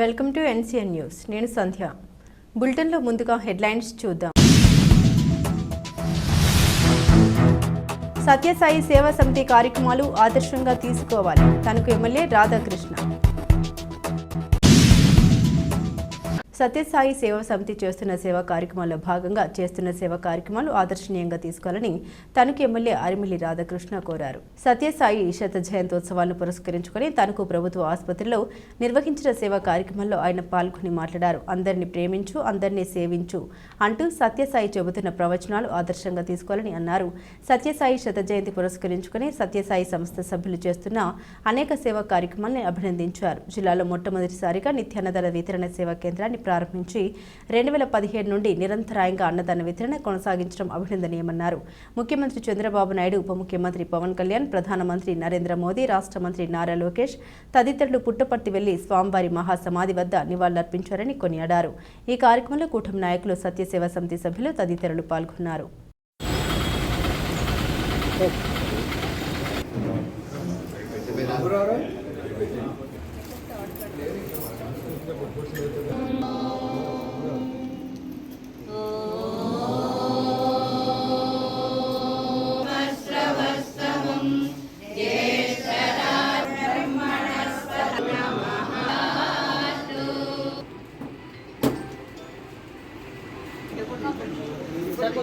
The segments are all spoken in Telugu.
Welcome to NCN news. నేను సంధ్య. బులెటిన్లో ముందుగా హెడ్లైన్స్ చూద్దాం. సత్యసాయి సేవా సమితి కార్యక్రమాలు ఆదర్శంగా తీసుకోవాలి. తనకు ఎమ్మెల్యే రాధాకృష్ణ. సత్యసాయి సేవా సమితి చేస్తున్న సేవా కార్యక్రమాల్లో భాగంగా చేస్తున్న సేవా కార్యక్రమాలు ఆదర్శనీయంగా తీసుకోవాలని తణుకు ఎమ్మెల్యే అరిమిలి రాధాకృష్ణ కోరారు. సత్యసాయి శత జయంతోత్సవాలను పురస్కరించుకొని తణుకు ప్రభుత్వ ఆసుపత్రిలో నిర్వహించిన సేవా కార్యక్రమంలో ఆయన పాల్గొని మాట్లాడారు. అందరినీ ప్రేమించు అందరినీ సేవించు అంటూ సత్యసాయి చెబుతున్న ప్రవచనాలు ఆదర్శంగా తీసుకోవాలని అన్నారు. సత్యసాయి శత జయంతి పురస్కరించుకొని సత్యసాయి సంస్థ సభ్యులు చేస్తున్న అనేక సేవా కార్యక్రమాలను అభినందించారు. జిల్లాలో మొట్టమొదటిసారిగా నిత్యాన్నదాన వితరణ సేవా కేంద్రాన్ని ప్రారంభించి రెండు వేల పదిహేడు నుండి నిరంతరాయంగా అన్నదాన వితరణ కొనసాగించడం అభినందనీయమన్నారు. ముఖ్యమంత్రి చంద్రబాబు నాయుడు ఉప ముఖ్యమంత్రి పవన్ కళ్యాణ్ ప్రధానమంత్రి నరేంద్ర మోదీ రాష్ట్ర మంత్రి నారా లోకేష్ తదితరులు పుట్టపర్తి వెళ్ళి స్వామివారి మహాసమాధి వద్ద నివాళులర్పించారని కొనియాడారు. ఈ కార్యక్రమంలో కూటమి నాయకులు సత్యసేవ సమితి సభ్యులు తదితరులు పాల్గొన్నారు.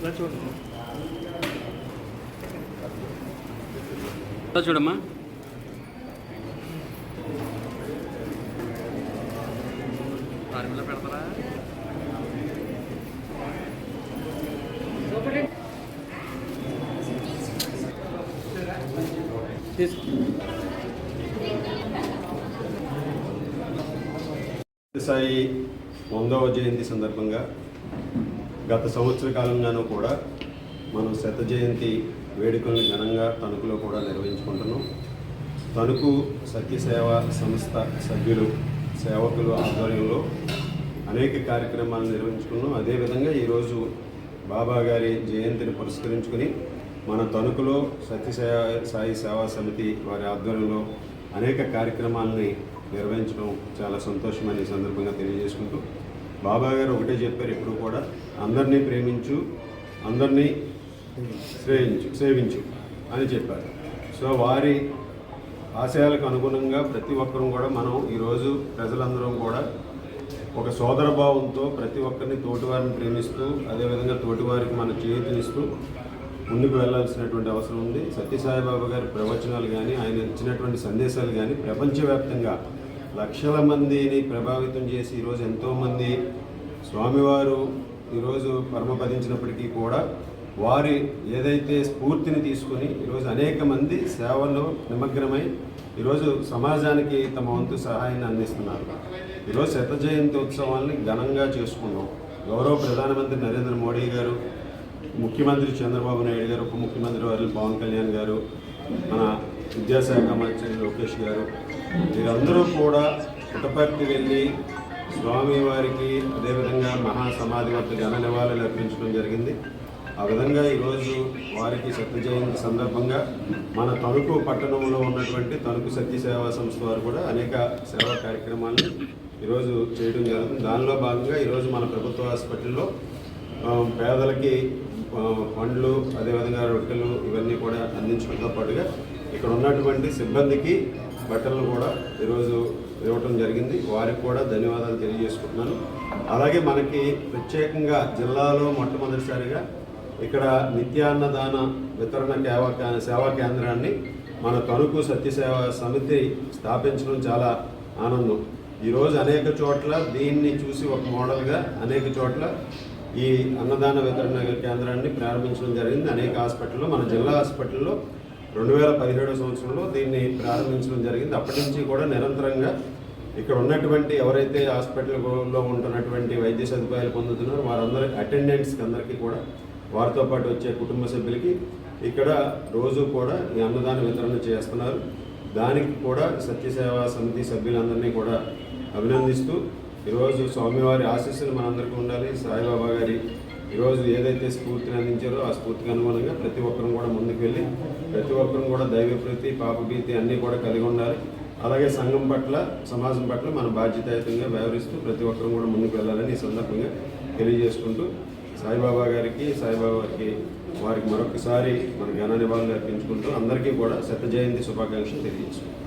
ఇలా చూడమ్మా. ఫార్ములా పెడతారా? సాయి వందవ జయంతి సందర్భంగా గత సంవత్సర కాలంగానూ కూడా మనం శత జయంతి వేడుకలను ఘనంగా తణుకులో కూడా నిర్వహించుకుంటున్నాం. తణుకు సత్యసేవ సంస్థ సభ్యులు సేవకులు ఆధ్వర్యంలో అనేక కార్యక్రమాలు నిర్వహించుకున్నాం. అదేవిధంగా ఈరోజు బాబా గారి జయంతిని పురస్కరించుకుని మన తణుకులో సత్యసేవ సాయి సేవా సమితి వారి ఆధ్వర్యంలో అనేక కార్యక్రమాలని నిర్వహించడం చాలా సంతోషమని ఈ సందర్భంగా తెలియజేసుకుంటూ బాబా గారు ఒకటే చెప్పారు ఎప్పుడు కూడా అందరినీ ప్రేమించు అందరినీ శ్రేయించు సేవించు అని చెప్పారు. సో వారి ఆశయాలకు అనుగుణంగా ప్రతి ఒక్కరూ కూడా మనం ఈరోజు ప్రజలందరం కూడా ఒక సోదర భావంతో ప్రతి ఒక్కరిని తోటివారిని ప్రేమిస్తూ అదేవిధంగా తోటివారికి మన చేతినిస్తూ ముందుకు వెళ్ళాల్సినటువంటి అవసరం ఉంది. సత్యసాయిబాబా గారి ప్రవచనాలు కానీ ఆయన ఇచ్చినటువంటి సందేశాలు కానీ ప్రపంచవ్యాప్తంగా లక్షల మందిని ప్రభావితం చేసి ఈరోజు ఎంతోమంది స్వామివారు ఈరోజు పరమపదించినప్పటికీ కూడా వారి ఏదైతే స్ఫూర్తిని తీసుకొని ఈరోజు అనేక మంది సేవల్లో నిమగ్నమై ఈరోజు సమాజానికి తమ వంతు సహాయాన్ని అందిస్తున్నారు. ఈరోజు శత జయంతి ఉత్సవాల్ని ఘనంగా చేసుకున్నాం. గౌరవ ప్రధానమంత్రి నరేంద్ర మోడీ గారు ముఖ్యమంత్రి చంద్రబాబు నాయుడు గారు ఉప ముఖ్యమంత్రి వారు పవన్ కళ్యాణ్ గారు మన విద్యాశాఖ మంత్రి లోకేష్ గారు వీరందరూ కూడా పుట్టపర్తి వెళ్ళి స్వామివారికి అదేవిధంగా మహాసమాధి వద్ద ఘన నివాళులు అర్పించడం జరిగింది. ఆ విధంగా ఈరోజు వారికి సత్య జయంతి సందర్భంగా మన తణుకు పట్టణంలో ఉన్నటువంటి తణుకు సత్య సేవా సంస్థ వారు కూడా అనేక సేవా కార్యక్రమాలను ఈరోజు చేయడం జరుగుతుంది. దానిలో భాగంగా ఈరోజు మన ప్రభుత్వ హాస్పిటల్లో పేదలకి పండ్లు అదేవిధంగా రొట్టెలు ఇవన్నీ కూడా అందించడంతో పాటుగా ఇక్కడ ఉన్నటువంటి సిబ్బందికి బట్టలను కూడా ఈరోజు ఇవ్వటం జరిగింది. వారికి కూడా ధన్యవాదాలు తెలియజేసుకుంటున్నాను. అలాగే మనకి ప్రత్యేకంగా జిల్లాలో మొట్టమొదటిసారిగా ఇక్కడ నిత్యాన్నదాన వితరణ సేవా కేంద్రాన్ని మన తణుకు సత్యసేవ సమితి స్థాపించడం చాలా ఆనందం. ఈరోజు అనేక చోట్ల దీన్ని చూసి ఒక మోడల్గా అనేక చోట్ల ఈ అన్నదాన వితరణ కేంద్రాన్ని ప్రారంభించడం జరిగింది. అనేక హాస్పిటల్లో మన జిల్లా హాస్పిటల్లో రెండు వేల పదిహేడవ సంవత్సరంలో దీన్ని ప్రారంభించడం జరిగింది. అప్పటి నుంచి కూడా నిరంతరంగా ఇక్కడ ఉన్నటువంటి ఎవరైతే హాస్పిటల్లో ఉంటున్నటువంటి వైద్య సదుపాయాలు పొందుతున్నారో వారందరి అటెండెంట్స్కి అందరికీ కూడా వారితో పాటు వచ్చే కుటుంబ సభ్యులకి ఇక్కడ రోజు కూడా ఈ అన్నదాన వితరణ చేస్తున్నారు. దానికి కూడా సత్యసేవా సమితి సభ్యులందరినీ కూడా అభినందిస్తూ ఈరోజు స్వామివారి ఆశీస్సులు మనందరికీ ఉండాలి. సాయిబాబా గారి ఈరోజు ఏదైతే స్ఫూర్తిని అందించారో ఆ స్ఫూర్తికి అనుగుణంగా ప్రతి ఒక్కరూ కూడా ముందుకు వెళ్ళి ప్రతి ఒక్కరూ కూడా దైవ ప్రీతి పాపభీతి అన్నీ కూడా కలిగి ఉండాలి. అలాగే సంఘం పట్ల సమాజం పట్ల మన బాధ్యతాయుతంగా వ్యవహరిస్తూ ప్రతి ఒక్కరూ కూడా ముందుకు వెళ్ళాలని ఈ సందర్భంగా తెలియజేసుకుంటూ సాయిబాబా గారికి సాయిబాబా గారికి వారికి మరొకసారి మన ఘన నివాళులు అర్పించుకుంటూ అందరికీ కూడా శత జయంతి శుభాకాంక్షలు తెలియజేసుకుంటాం